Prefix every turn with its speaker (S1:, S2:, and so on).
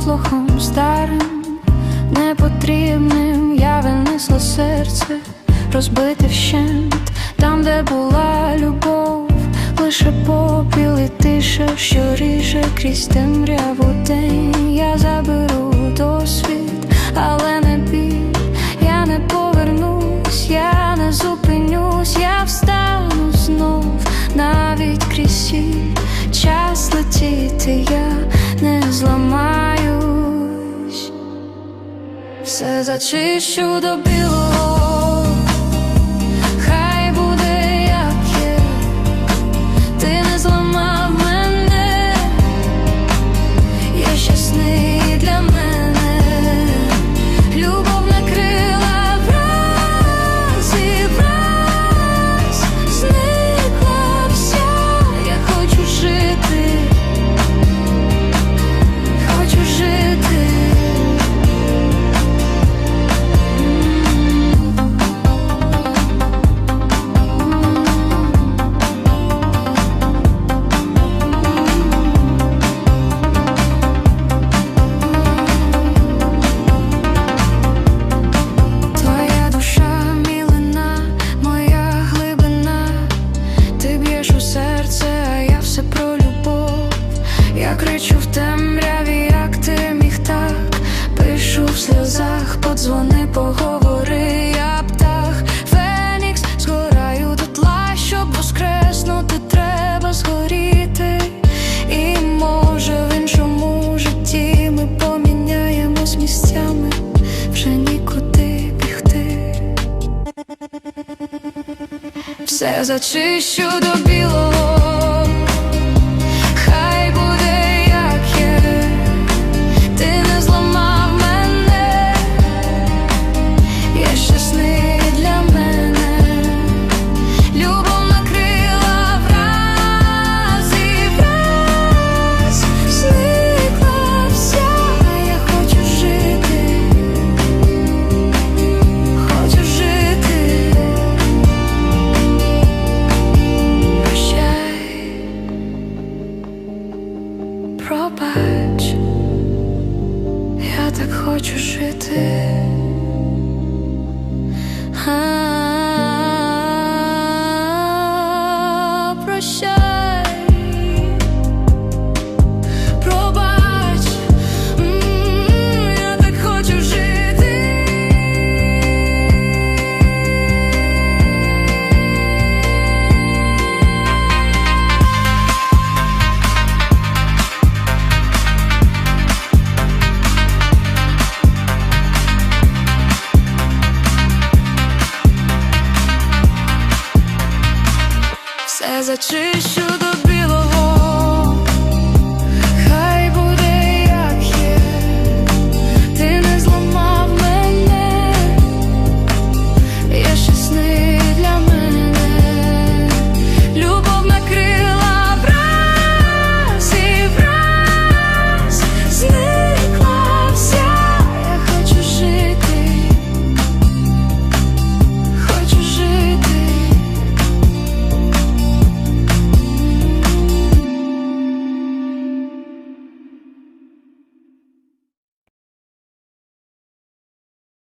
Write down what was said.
S1: мотлохом старим, непотрібним я винесла серце, розбите вщент, там, де була любов, лише попіл і тиша, що ріже крізь темряву день. says I chase you the billboard місцями вже нікуди бігти, все зачищу до білого. 그대 아. я зачищу.